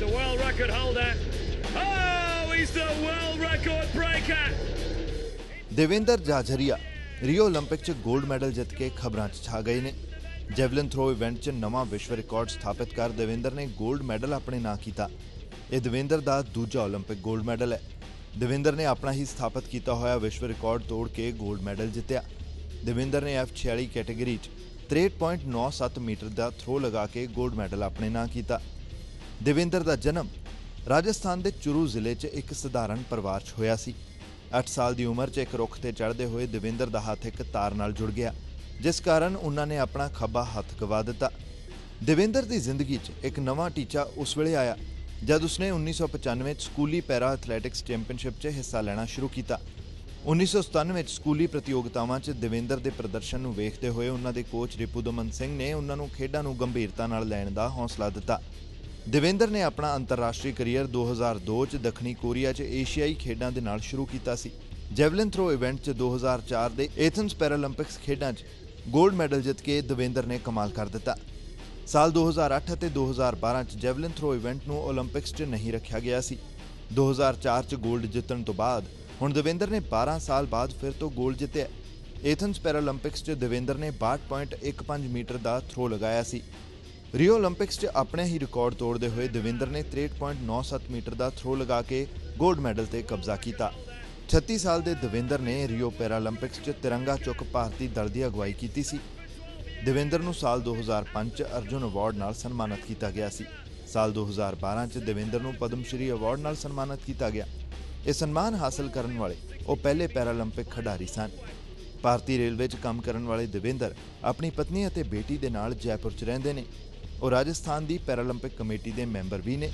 the world record holder. Oh, he's the world record breaker. Devinder ਜਾਜਰੀਆ ਰਿਓ 올림픽 'ਚ 골ਡ medal ਜਿੱਤ ਕੇ ਖਬਰਾਂ 'ਚ ਛਾ ਗਏ ਨੇ। ਜੈਵਲਿਨ ਥਰੋ ਇਵੈਂਟ 'ਚ ਨਵਾਂ ਵਿਸ਼ਵ ਰਿਕਾਰਡ ਸਥਾਪਿਤ ਕਰ ਦੇਵਿੰਦਰ ਨੇ 골ਡ ਮੈਡਲ ਆਪਣੇ ਨਾਂ ਕੀਤਾ। ਇਹ ਦੇਵਿੰਦਰ ਦਾ ਦੂਜਾ 올림픽 골ਡ ਮੈਡਲ ਹੈ। ਦੇਵਿੰਦਰ ਨੇ ਆਪਣਾ ਹੀ ਸਥਾਪਿਤ ਕੀਤਾ ਹੋਇਆ ਵਿਸ਼ਵ ਰਿਕਾਰਡ ਤੋੜ ਕੇ 골ਡ ਮੈਡਲ ਜਿੱਤਿਆ। ਦੇਵਿੰਦਰ ਨੇ F46 ਕੈਟਾਗਰੀ 'ਚ 63.97 ਮੀਟਰ ਦਾ ਥਰੋ ਲਗਾ ਕੇ 골ਡ ਮੈਡਲ ਆਪਣੇ ਨਾਂ ਕੀਤਾ। ਦੇਵਿੰਦਰ ਦਾ ਜਨਮ ਰਾਜਸਥਾਨ ਦੇ ਚੁਰੂ ਜ਼ਿਲ੍ਹੇ 'ਚ ਇੱਕ ਸਧਾਰਨ ਪਰਿਵਾਰ 'ਚ ਹੋਇਆ ਸੀ। 8 ਸਾਲ ਦੀ ਉਮਰ 'ਚ ਇੱਕ ਰੁੱਖ ਤੇ ਚੜ੍ਹਦੇ ਹੋਏ ਦੇਵਿੰਦਰ ਦਾ ਹੱਥ ਇੱਕ ਤਾਰ ਨਾਲ ਜੁੜ ਗਿਆ, ਜਿਸ ਕਾਰਨ ਉਹਨਾਂ ਨੇ ਆਪਣਾ ਖੱਬਾ ਹੱਥ ਗਵਾ ਦਿੱਤਾ। ਦੇਵਿੰਦਰ ਦੀ ਜ਼ਿੰਦਗੀ 'ਚ ਇੱਕ ਨਵਾਂ ਟੀਚਾ ਉਸ ਵੇਲੇ ਆਇਆ, ਜਦ ਉਸਨੇ 1995 'ਚ ਸਕੂਲੀ ਪੈਰਾ ਐਥਲੈਟਿਕਸ ਚੈਂਪੀਅਨਸ਼ਿਪ 'ਚ ਹਿੱਸਾ ਲੈਣਾ ਸ਼ੁਰੂ ਕੀਤਾ। 1997 ਵਿੱਚ ਸਕੂਲੀ ਪ੍ਰਤੀਯੋਗਤਾਵਾਂ 'ਚ ਦੇਵਿੰਦਰ ਦੇ ਪ੍ਰਦਰਸ਼ਨ ਨੂੰ ਵੇਖਦੇ ਹੋਏ ਉਹਨਾਂ ਦੇ ਕੋਚ ਰਿਪੂਦਮਨ ਸਿੰਘ ਨੇ ਉਹਨਾਂ ਨੂੰ ਖੇਡਾਂ ਨੂੰ ਗੰਭੀਰਤਾ ਨਾਲ ਲੈਣ ਦਾ ਹੌਸਲਾ ਦਿੱਤਾ। ਦੇਵਿੰਦਰ ਨੇ ਆਪਣਾ ਅੰਤਰਰਾਸ਼ਟਰੀ ਕੈਰੀਅਰ 2002 ਚ ਦੱਖਣੀ ਕੋਰੀਆ ਚ ਏਸ਼ੀਆਈ ਖੇਡਾਂ ਦੇ ਨਾਲ ਸ਼ੁਰੂ ਕੀਤਾ ਸੀ। ਜੈਵਲਿਨ ਥਰੋ ਇਵੈਂਟ ਚ 2004 ਦੇ ਐਥਨਸ ਪੈਰਾਲੰਪਿਕਸ ਖੇਡਾਂ ਚ 골ਡ ਮੈਡਲ ਜਿੱਤ ਕੇ ਦੇਵਿੰਦਰ ਨੇ ਕਮਾਲ ਕਰ ਦਿੱਤਾ। ਸਾਲ 2008 ਅਤੇ 2012 ਚ ਜੈਵਲਿਨ ਥਰੋ ਇਵੈਂਟ ਨੂੰ 올림픽ਸ 'ਚ ਨਹੀਂ ਰੱਖਿਆ ਗਿਆ ਸੀ। 2004 ਚ 골ਡ ਜਿੱਤਣ ਤੋਂ ਬਾਅਦ ਹੁਣ ਦੇਵਿੰਦਰ ਨੇ 12 ਸਾਲ ਬਾਅਦ ਫਿਰ ਤੋਂ 골ਡ ਜਿੱਤਿਆ। ਐਥਨਸ ਪੈਰਾਲੰਪਿਕਸ 'ਚ ਦੇਵਿੰਦਰ ਨੇ 62.15 ਮੀਟਰ ਦਾ ਥਰੋ ਲਗਾਇਆ ਸੀ। ਰਿਓ 올림픽ਸ 'ਚ ਆਪਣੇ ਹੀ ਰਿਕਾਰਡ ਤੋੜਦੇ ਹੋਏ ਦਵਿੰਦਰ ਨੇ 63.97 ਮੀਟਰ ਦਾ ਥਰੋ ਲਗਾ ਕੇ 골ਡ ਮੈਡਲ ਤੇ ਕਬਜ਼ਾ ਕੀਤਾ। 36 ਸਾਲ ਦੇ ਦਵਿੰਦਰ ਨੇ ਰਿਓ ਪੈਰਾਲੰਪਿਕਸ 'ਚ ਤਿਰੰਗਾ ਚੁੱਕ ਭਾਰਤੀ ਦਲ ਦੀ ਅਗਵਾਈ ਕੀਤੀ ਸੀ। ਦਵਿੰਦਰ ਨੂੰ ਸਾਲ 2005 'ਚ ਅਰਜੁਨ ਅਵਾਰਡ ਨਾਲ ਸਨਮਾਨਿਤ ਕੀਤਾ ਗਿਆ ਸੀ। ਸਾਲ 2012 'ਚ ਦਵਿੰਦਰ ਨੂੰ ਪਦਮ ਸ਼੍ਰੀ ਅਵਾਰਡ ਨਾਲ ਸਨਮਾਨਿਤ ਕੀਤਾ ਗਿਆ। ਇਹ ਸਨਮਾਨ ਹਾਸਲ ਕਰਨ ਵਾਲੇ ਉਹ ਪਹਿਲੇ ਪੈਰਾਲੰਪਿਕ ਖਿਡਾਰੀ ਸਨ। ਭਾਰਤੀ ਰੇਲਵੇ 'ਚ ਕੰਮ ਕਰਨ ਵਾਲੇ ਦਵਿੰਦਰ ਆਪਣੀ ਪਤਨੀ ਅਤੇ ਬੇਟੀ ਦੇ ਨਾਲ ਜੈਪੁਰ 'ਚ ਰਹਿੰਦੇ ਨੇ। ਉਹ ਰਾਜਸਥਾਨ ਦੀ ਪੈਰਾਲੰਪਿਕ ਕਮੇਟੀ ਦੇ ਮੈਂਬਰ ਵੀ ਨੇ।